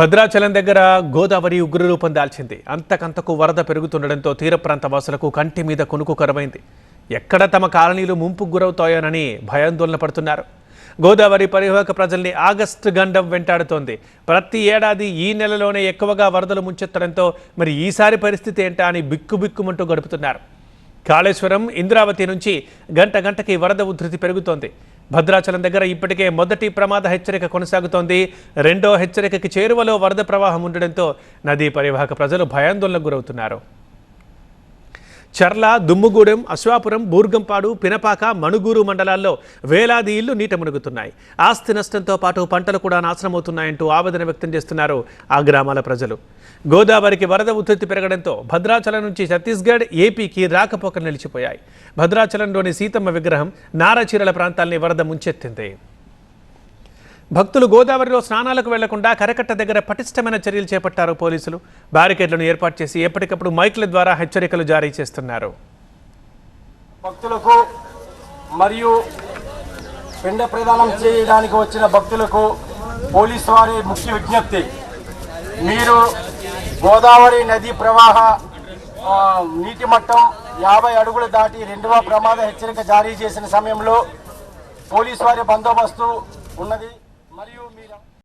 భద్రాచలం దగ్గర గోదావరి ఉగ్రరూపం దాల్చింది. అంతకంతకు వరద పెరుగుతుండడంతో తీర ప్రాంత వాసులకు కంటి మీద కొనుకుకరమైంది ఎక్కడ తమ కాలనీలు ముంపుకు గురవుతాయోనని భయాందోళన పడుతున్నారు. గోదావరి పరివాహక ప్రజల్ని ఆగస్టు గండం వెంటాడుతోంది. ప్రతి ఏడాది ఈ నెలలోనే ఎక్కువగా వరదలు ముంచెత్తడంతో మరి ఈసారి పరిస్థితి ఏంటా అని బిక్కుబిక్కుమంటూ గడుపుతున్నారు. కాళేశ్వరం ఇంద్రావతి నుంచి గంట గంటకి వరద ఉధృతి పెరుగుతోంది. భద్రాచలం దగ్గర ఇప్పటికే మొదటి ప్రమాద హెచ్చరిక కొనసాగుతోంది. రెండో హెచ్చరికకి చేరువలో వరద ప్రవాహం ఉండడంతో నదీ పరివాహక ప్రజలు భయాందోళనకు గురవుతున్నారు. చర్ల దుమ్ముగూడెం అశ్వాపురం బూర్గంపాడు పినపాక మణుగూరు మండలాల్లో వేలాది ఇళ్ళు నీట మునుగుతున్నాయి. ఆస్తి నష్టంతో పాటు పంటలు కూడా నాశనమవుతున్నాయంటూ ఆవేదన వ్యక్తం చేస్తున్నారు ఆ గ్రామాల ప్రజలు. గోదావరికి వరద ఉధృతి పెరగడంతో భద్రాచలం నుంచి ఛత్తీస్గఢ్ ఏపీకి రాకపోకలు నిలిచిపోయాయి. భద్రాచలంలోని సీతమ్మ విగ్రహం నారచీరల ప్రాంతాల్ని వరద ముంచెత్తింది. భక్తులు గోదావరిలో స్నానాలకు వెళ్ళకుండా కరకట్ట దగ్గర పటిష్టమైన చర్యలు చేపట్టారు పోలీసులు. బ్యారికేడ్లను ఏర్పాటు చేసి ఎప్పటికప్పుడు మైక్ల ద్వారా హెచ్చరికలు జారీ చేస్తున్నారు. భక్తులకు మరియు పిండ ప్రదానం చేయడానికి వచ్చిన భక్తులకు పోలీసు వారి ముఖ్య విజ్ఞప్తి. మీరు గోదావరి నది ప్రవాహ నీటి మట్టం యాభై అడుగులు దాటి రెండవ ప్రమాద హెచ్చరిక జారీ చేసిన సమయంలో పోలీసు వారి బందోబస్తు ఉన్నది. మరియు మీరు